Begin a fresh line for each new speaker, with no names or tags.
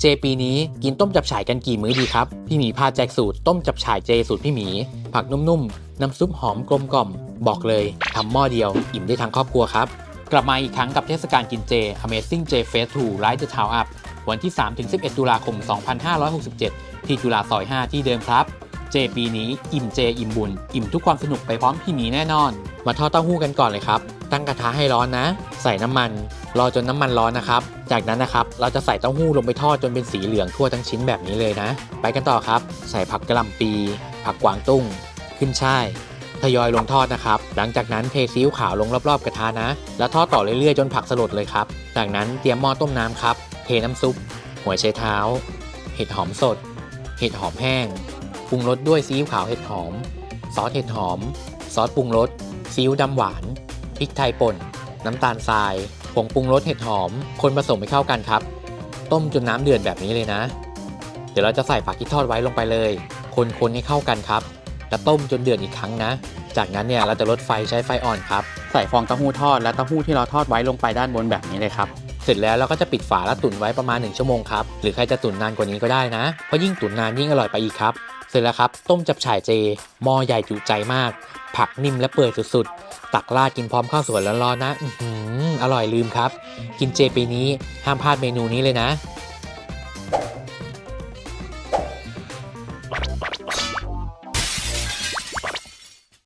เจปีนี้กินต้มจับฉ่ายกันกี่มื้อดีครับ พี่หมีพาแจกสูตรต้มจับฉ่ายเจสูตรพี่หมี ผักนุ่มๆ น้ำซุปหอมกลมกล่อม บอกเลยทำหม้อเดียว อิ่มได้ทั้งครอบครัวครับ กลับมาอีกครั้งกับเทศกาลกินเจ Amazing J Fest 2 Light the Town Up วันที่ 3-11 ตุลาคม 2567 ที่จุฬาซอย 5 ที่เดิมครับ เจปีนี้อิ่มเจอิ่มบุญ อิ่มทุกความสนุกไปพร้อมพี่หมีแน่นอน มาทอดเต้าหู้กันก่อนเลยครับ ตั้งกระทะให้ร้อนนะ ใส่น้ำมันรอจนน้ำมันร้อนนะครับ จากนั้นนะครับเราจะใส่เต้าหู้ลงไปทอดจนเป็นสีเหลืองทั่วทั้งชิ้นแบบนี้เลยนะ ไปกันต่อครับ ใส่ผักกระหล่ำปี ผักกวางตุ้ง ขึ้นช่ายทยอยลงทอดนะครับ หลังจากนั้นเทซีอิ๊วขาวลงรอบๆกระทะนะ แล้วทอดต่อเรื่อยๆจนผักสลดเลยครับ จากนั้นเตรียมหม้อต้มน้ำครับ เทน้ำซุป หัวไชเท้า เห็ดหอมสด เห็ดหอมแห้ง ปรุงรสด้วยซีอิ๊วขาวเห็ดหอม ซอสเห็ดหอม ซอสปรุงรส ซีอิ๊วดำหวาน พริกไทยป่น น้ำตาลทราย ผงปรุงรสเห็ดหอม คนผสมให้เข้ากันครับ ต้มจนน้ำเดือดแบบนี้เลยนะ เดี๋ยวเราจะใส่ผักที่ทอดไว้ลงไปเลย คนๆให้เข้ากันครับ แล้วต้มจนเดือดอีกครั้งนะ จากนั้นเนี่ยเราจะลดไฟใช้ไฟอ่อนครับ ใส่ฟองเต้าหู้ทอดและเต้าหู้ที่เราทอดไว้ลงไปด้านบนแบบนี้เลยครับเสร็จแล้วเราก็จะปิดฝาแล้วตุ๋นไว้ประมาณ 1 ชั่วโมงครับ หรือใครจะตุ๋นนานกว่านี้ก็ได้นะ เพราะยิ่งตุ๋นนานยิ่งอร่อยไปอีกครับ เสร็จแล้วครับ ต้มจับฉ่ายเจหม้อใหญ่จุใจมาก ผักนิ่มและเปื่อยสุดๆ ตักราดกินพร้อมข้าวสวยร้อนๆนะ อืออร่อยลืมครับ กินเจปีนี้ห้ามพลาดเมนูนี้เลยนะ